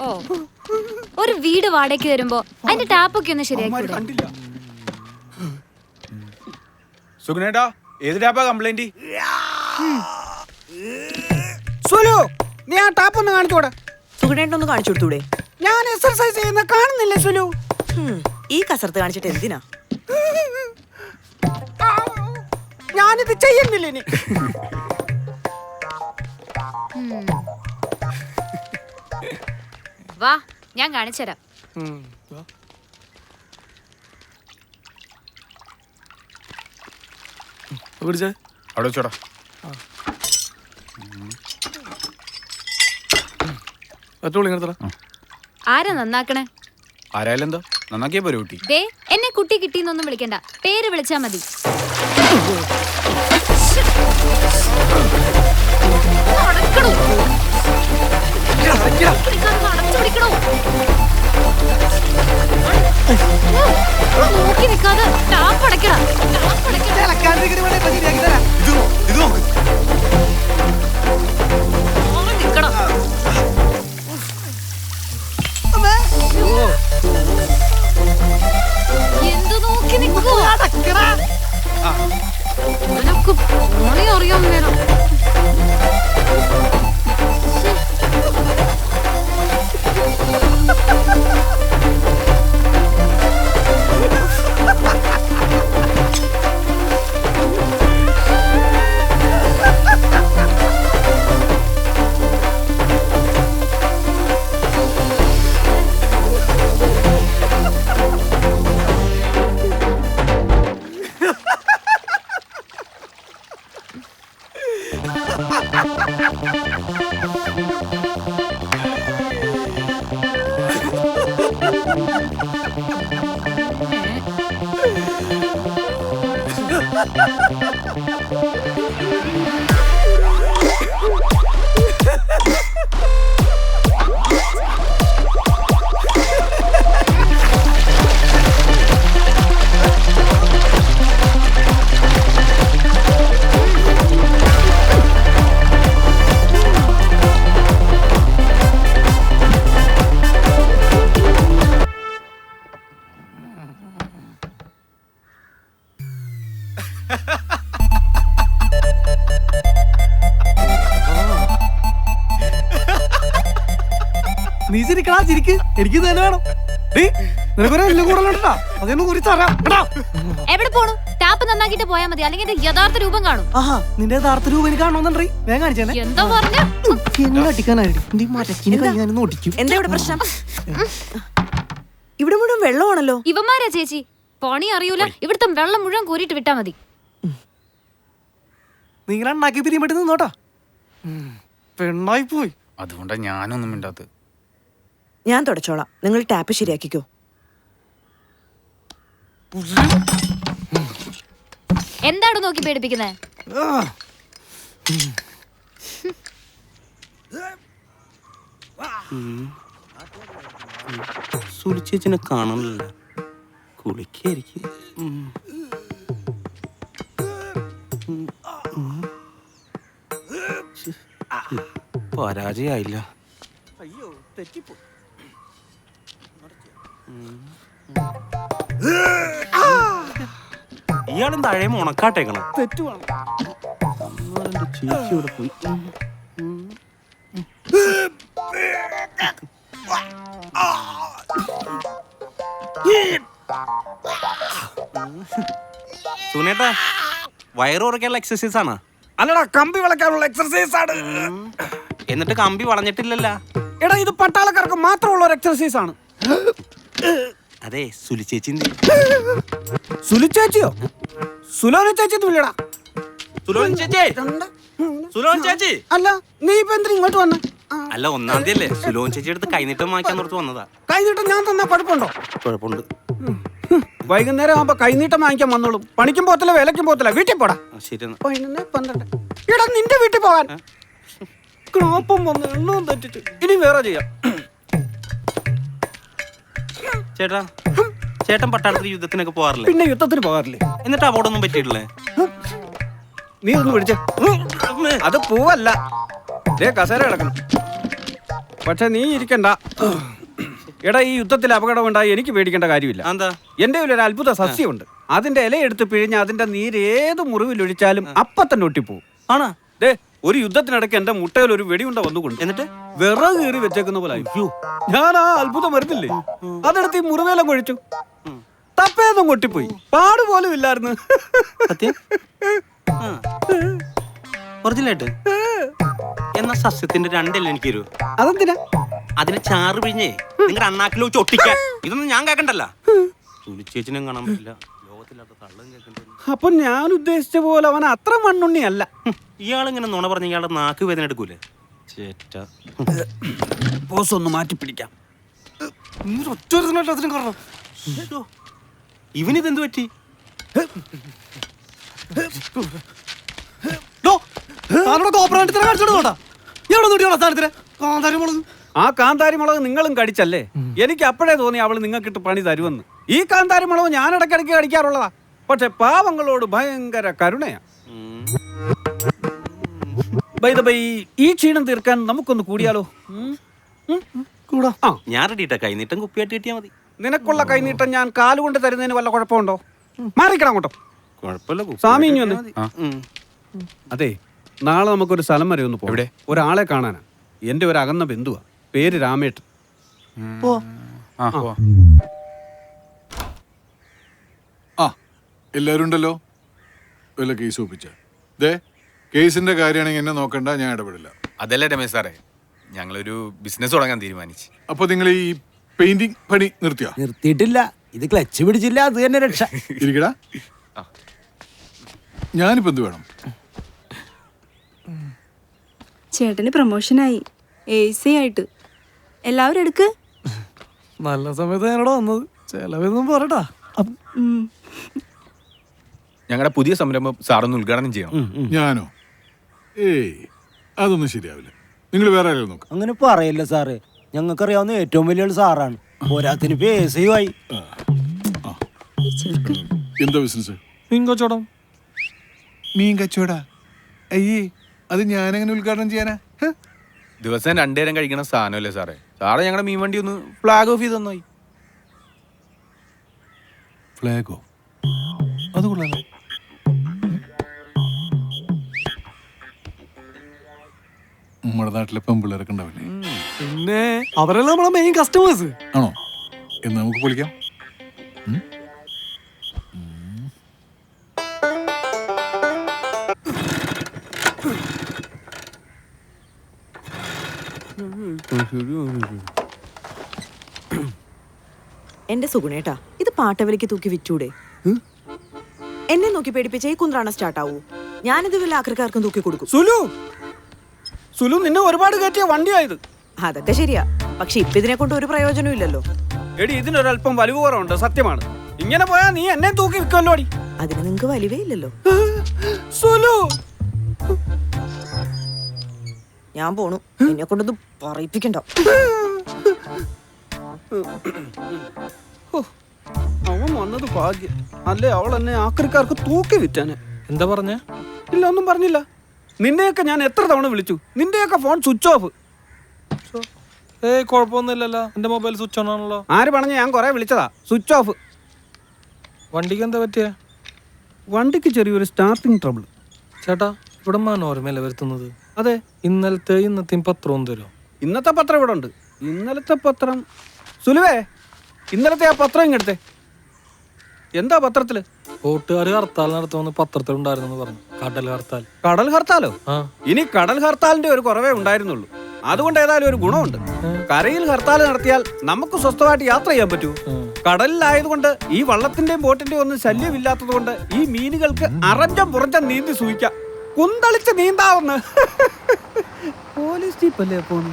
ഓ. ഒരു വീട് വാടകയ്ക്ക് തരുമ്പോ അതിന്റെ ടാപ്പൊക്കെ ഒന്ന് ശരിയാക്കി കണ്ടില്ല. സുഗുണേട്ടാ ഏത് ടാപ്പാ കംപ്ലൈന്റ് സുലു നീ ആ ടാപ്പ് ഒന്ന് കാണിച്ചോടെ ഒന്ന് കാണിച്ചു കൊടുത്തൂടെ? ഞാൻ എക്സർസൈസ് ചെയ്യുന്ന കാണുന്നില്ല സുലു? ഈ കസർത്ത് കാണിച്ചിട്ട് എന്തിനാ? ഞാനിത് ചെയ്യുന്നില്ല ഇനി വാ ഞാൻ കാണിച്ചുതരാം അവിടെ വെച്ചോടാ. ആരാ നന്നാക്കണേ? ആരായാലും എന്താ? നന്നാക്കിയ പോരെ കുട്ടി. ദേ എന്നെ കുട്ടി കിട്ടിന്നൊന്നും വിളിക്കണ്ട. പേര് വിളിച്ചാ മതി. നീ ചിരിക്കടാ ചിരിക്ക്. എനിക്ക് തന്നെ വേണം. നിനക്കൊരു എല്ലാം കൂടുതലുണ്ടാ അതൊന്ന് കുറിച്ച് അറിയാം എവിടെ പോണു? ടാപ്പ് നന്നാക്കിട്ട് പോയാ മതി. അല്ലെങ്കിൽ എന്റെ യഥാർത്ഥ രൂപം കാണും. ആഹാ നിന്റെ യഥാർത്ഥ രൂപം എനിക്ക് കാണണമെന്നുണ്ടേ വേഗം കാണിച്ചേ എന്താ പറഞ്ഞ? എന്നെ അടിക്കാനായിട്ട്. നീ മരക്കിനെ കൈ ഞാൻ ഒടിക്കും. എന്താ ഇവിടെ പ്രശ്നം? ഇവിടെ മുഴുവൻ വെള്ളമാണല്ലോ. ഇവന്മാരാ ചേച്ചി. പണി അറിയൂല. ഇവിടുത്തെ വെള്ളം മുഴുവൻ കോരിയിട്ട് വിട്ടാ മതി. നിങ്ങൾ ഉണ്ടാക്കി പിരിയുമ്പോട്ട് നിന്നോട്ടാ. പെണ്ണായി പോയി. അതുകൊണ്ടാ ഞാനൊന്നും മിണ്ടാത്തത്. ഞാൻ തുടച്ചോളാം. നിങ്ങൾ ടാപ്പ് ശരിയാക്കിക്കോ. എന്താണ് നോക്കി പേടിപ്പിക്കുന്നത് സുളിച്ചേച്ചിനെ കാണണില്ല കുളിക്കായിരിക്കും. പരാജയായില്ല അയ്യോ തെറ്റിപ്പോ ഇയാളും താഴെ ഉണക്കാട്ടേക്കണം തെറ്റുവാണ് ചേച്ചി ഇവിടെ പോയി സുനേട്ടാ വയറ് കുറയ്ക്കാനുള്ള എക്സസൈസ് ആണ്. അല്ലടാ കമ്പി വിളക്കാനുള്ള എക്സർസൈസ് ആണ്. എന്നിട്ട് കമ്പി വളഞ്ഞിട്ടില്ലല്ല. എടാ ഇത് പട്ടാളക്കാർക്ക് മാത്രമുള്ള ഒരു എക്സർസൈസ് ആണ്. അതെ സുലി സുലിച്ചേച്ചി സുലി ചേച്ചിയോ സുലോന ചേച്ചി? തുല്യടാ സുലോൻ ചേച്ചി സുലോൻ ചേച്ചി? അല്ല നീ ഇപ്പൊ എന്തിനാ ഇങ്ങോട്ട് വന്ന? അല്ല ഒന്നാം തീയതി അല്ലേ സുലോൻ ചേച്ചി എടുത്ത് കൈനീട്ടം വാങ്ങിക്കാൻ നിർത്ത് വന്നതാ. കൈനീട്ടം ഞാൻ തന്നാ കുഴപ്പമുണ്ടോ? കുഴപ്പമുണ്ട്. വൈകുന്നേരം ആവുമ്പോ കൈനീട്ടം വാങ്ങിക്കാൻ വന്നോളും. പണിക്കും പോത്തില്ല വിലക്കും പോത്തില്ല വീട്ടിൽ പോടാ. ശരി പന്ത്രണ്ട്. നിന്റെ വീട്ടിൽ പോകാൻ. ക്ലോപ്പും വന്ന് എണ്ണവും തെറ്റിട്ട്. ഇനി വേറെ ചെയ്യാം. ചേട്ടാ ചേട്ടൻ പട്ടാളത്തിൽ യുദ്ധത്തിനൊക്കെ പോകാറില്ലേ? പിന്നെ യുദ്ധത്തിന് പോകാറില്ലേ? എന്നിട്ട് അപകടമൊന്നും പറ്റിയിട്ടില്ലേ? നീ ഒന്ന് പിടിച്ച. അത് പൂവല്ല. ദേ കസേര കിടക്കണം. പക്ഷെ നീ ഇരിക്കണ്ട. എടാ ഈ യുദ്ധത്തിൽ അപകടമുണ്ടായി എനിക്ക് പേടിക്കേണ്ട കാര്യമില്ല. എന്താ എന്റെ ഒരു അത്ഭുത സസ്യമുണ്ട്. അതിന്റെ ഇലയെടുത്ത് എടുത്ത് പിഴിഞ്ഞ് അതിന്റെ നീര് ഏത് മുറിവിലൊഴിച്ചാലും ഒഴിച്ചാലും തന്നെ ഒട്ടിപ്പോവും. ആണാ? ദേ ഒരു യുദ്ധത്തിനിടയ്ക്ക് എന്റെ മുട്ടയിൽ ഒരു വെടിയുണ്ട വന്നുകൊണ്ട് എന്നിട്ട്? വിറക് കീറി വെച്ചേക്കുന്ന പോലെ ആയി. ഞാൻ ആ അത്ഭുതം വരുന്നില്ലേ അതെടുത്ത് ഈ മുറിവേലം കൊഴിച്ചു. തപ്പേതും കൊട്ടിപ്പോയി. പാട് പോലും ഇല്ലായിരുന്നു. ഒറിജിനലായിട്ട്? എന്നാ സസ്യത്തിന്റെ രണ്ടല്ല എനിക്ക് തരൂ? അതെന്തിനാ? അതിനെ ചാറ് പിഴിഞ്ഞേ. നിങ്ങളുടെ അണ്ണാക്കിലോ ചൊട്ടിക്കാൻ ഇതൊന്നും ഞാൻ കേക്കണ്ടല്ല. തുലിച്ചേച്ചിനും കാണാൻ പറ്റില്ല. അപ്പൊ ഞാൻ ഉദ്ദേശിച്ച പോലെ അവൻ അത്ര മണ്ണുണ്ണിയല്ല. ഇയാളിങ്ങനെ നുണ പറഞ്ഞ ഇയാളുടെ നാക്ക് വേദന എടുക്കൂലേ? ചേറ്റ ബോസ് ഒന്ന് മാറ്റി പിടിക്കാം. ഒറ്റ കാരണം. ഇവനിതെന്ത് പറ്റി? ആ കാന്താരി മുളക് നിങ്ങളും കടിച്ചല്ലേ? എനിക്ക് അപ്പോഴേ തോന്നി അവൾ നിങ്ങൾക്കിട്ട് പണി തരുമെന്ന്. ഈ കാന്താരി മുളക് ഞാൻ ഇടയ്ക്കിടയ്ക്ക് കടിക്കാറുള്ളതാ. പക്ഷെ പാവങ്ങളോട് ഭയങ്കര കരുണയാ. ബൈ ഈ ക്ഷീണം തീർക്കാൻ നമുക്കൊന്ന് കൂടിയാലോ? കൂടാ. ആ. ഞാൻ റെഡിയിട്ട കൈനീട്ടം കുപ്പിയായിട്ട് കിട്ടിയാ മതി. നിനക്കുള്ള കൈനീട്ടം ഞാൻ കാലുകൊണ്ട് തരുന്നതിന് വല്ല കുഴപ്പമുണ്ടോ? മാറിക്കണം അങ്ങോട്ടോ. കുഴപ്പമില്ല സ്വാമി ഇനി വന്ന്. ആ. അതെ നാളെ നമുക്കൊരു സ്ഥലം വരെ ഒന്ന് പോവിടെ? ഒരാളെ കാണാനാ. എന്റെ ഒരു അകന്ന ബന്ധുവാ. പേര് രാമേട്ടൻ. പോ. ആ. എല്ലാവരും ഉണ്ടല്ലോ വല്ല കേസ് ഒപ്പിച്ച. ദേ കേസിന്റെ കാര്യമാണെങ്കിൽ എന്നെ നോക്കണ്ട ഞാൻ ഇടപെടില്ല. അതല്ല രമേശ് സാറേ. ഞങ്ങളൊരു ബിസിനസ് തുടങ്ങാൻ തീരുമാനിച്ചു. അപ്പൊ നിങ്ങൾ ഈ പെയിന്റിംഗ് പണി നിർത്തിയോ? നിർത്തിയിട്ടില്ല. ഇത് ക്ലച്ച് പിടിച്ചില്ല അത് തന്നെ രക്ഷ. ഇരിക്കടാ. ഞാനിപ്പോ എന്ത് വേണം? ചേട്ടന് പ്രൊമോഷനായി എ സി ആയിട്ട്. എല്ലാവരും എടുക്ക്. നല്ല സമയത്ത് ഞാനോട് വന്നത്. ചെലവെന്നും ഉം. ഞങ്ങളുടെ പുതിയ സംരംഭം സാറൊന്ന് ഉദ്ഘാടനം ചെയ്യണം. ഞാനോ? ഏയ് അതൊന്നും ശരിയാവില്ല. നിങ്ങൾ വേറെ ആരെങ്കിലും നോക്ക്. അങ്ങനെ പറയല്ല സാറ്. ഞങ്ങൾക്കറിയാവുന്ന ഏറ്റവും വലിയ സാറാണ്. പോരാത്തിന് പേസയുമായി എന്താ ബിസിനസ്? മീൻ കച്ചവടം. മീൻ കച്ചവടാ? അയ്യേ അത് ഞാനെങ്ങനെ ഉദ്ഘാടനം ചെയ്യാനാ? ഹ? ദിവസം രണ്ടേരം കഴിക്കണ സാധനമല്ലേ സാറേ? സാറേ ഞങ്ങളുടെ മീൻ വണ്ടി ഒന്ന് ഫ്ലാഗ് ഓഫ് ചെയ്ത് തന്നായി ഫ്ലാഗോ അത് കൊള്ളാലോ. നമ്മുടെ നാട്ടിലെ പെമ്പിള്ളേരൊക്കെ ഉണ്ടാവില്ലേ? പിന്നെ അവരല്ല നമ്മളെ മെയിൻ കസ്റ്റമേഴ്സ് ആണോ? എന്നാ നമുക്ക് പൊളിക്കാം? എന്റെ സുഗുണേട്ടാ ഇത് പാട്ടവലിക്ക് തൂക്കി വിറ്റൂടെ. എന്നെ നോക്കി പേടിപ്പിച്ച ഈ കുന്ത്രാണ സ്റ്റാർട്ടാവൂ ഞാനിത് വല്ല ആക്രിക്കാർക്കും തൂക്കി കൊടുക്കും. സുലു! സുലു നിന്നെ ഒരുപാട് കയറ്റിയ വണ്ടിയായത് അതൊക്കെ ശരിയാ. പക്ഷെ ഇപ്പൊ ഇതിനെ കൊണ്ട് ഒരു പ്രയോജനവും ഇല്ലല്ലോ. എടി ഇതിനൊരല്പം വലിവ് കുറവുണ്ട് സത്യമാണ്. ഇങ്ങനെ പോയാ നീ എന്നെ തൂക്കി വിൽക്കുമല്ലോ അടി. അതിന് നിങ്ങക്ക് വലിവേ ഇല്ലല്ലോ. സുലു! ഞാൻ പോണു. എന്നെ കൊണ്ടൊന്നും പറയിപ്പിക്കണ്ട. അവൻ വന്നത് ഭാഗ്യം. അല്ലേ അവൾ എന്നെ ആക്രിക്കാർക്ക് തൂക്കി വിറ്റാനെ. എന്താ പറഞ്ഞ? ഇല്ല ഒന്നും പറഞ്ഞില്ല. നിന്നെയൊക്കെ ഞാൻ എത്ര തവണ വിളിച്ചു? നിന്റെയൊക്കെ ഫോൺ സ്വിച്ച് ഓഫ് ഏയ് കുഴപ്പമൊന്നുമില്ലല്ലോ. എന്റെ മൊബൈൽ സ്വിച്ച് ഓൺ ആണല്ലോ. ആര് പറഞ്ഞു ഞാൻ കുറെ വിളിച്ചതാ. സ്വിച്ച് ഓഫ് വണ്ടിക്ക് എന്താ പറ്റിയ? വണ്ടിക്ക് ചെറിയൊരു സ്റ്റാർട്ടിങ് ട്രബിൾ ചേട്ടാ ഇവിടെ മനോരമയല്ലേ വരുത്തുന്നത്? അതെ. ഇന്നലത്തെ ഇന്നത്തെയും പത്രവും തരും ഇന്നത്തെ പത്രം ഇവിടെ ഉണ്ട്. ഇന്നലത്തെ പത്രം. സുലുവേ ഇന്നലത്തെ ആ പത്രം ഇങ്ങെടുത്തേ എന്താ പത്രത്തിൽ? വോട്ടുകാർ ഹർത്താൽ നടത്തുമെന്ന് പത്രത്തിലുണ്ടായിരുന്നു പറഞ്ഞു. കടൽ ഹർത്താൽ. കടൽ ഹർത്താലോ? ഇനി കടൽ ഹർത്താലിന്റെ ഒരു കുറവേ ഉണ്ടായിരുന്നുള്ളൂ. അതുകൊണ്ട് ഏതായാലും ഒരു ഗുണമുണ്ട്. കരയിൽ ഹർത്താൽ നടത്തിയാൽ നമുക്ക് സ്വസ്ഥമായിട്ട് യാത്ര ചെയ്യാൻ പറ്റൂ. കടലിലായതുകൊണ്ട് ഈ വള്ളത്തിന്റെയും ബോട്ടിന്റെയും ഒന്നും ശല്യമില്ലാത്തത് കൊണ്ട് ഈ മീനുകൾക്ക് അറഞ്ഞം പുറഞ്ഞം നീന്തി സൂയിക്കാം കുന്തളിച്ച് നീന്താവുന്ന. പോലീസ് ജീപ്പല്ലേ പോണു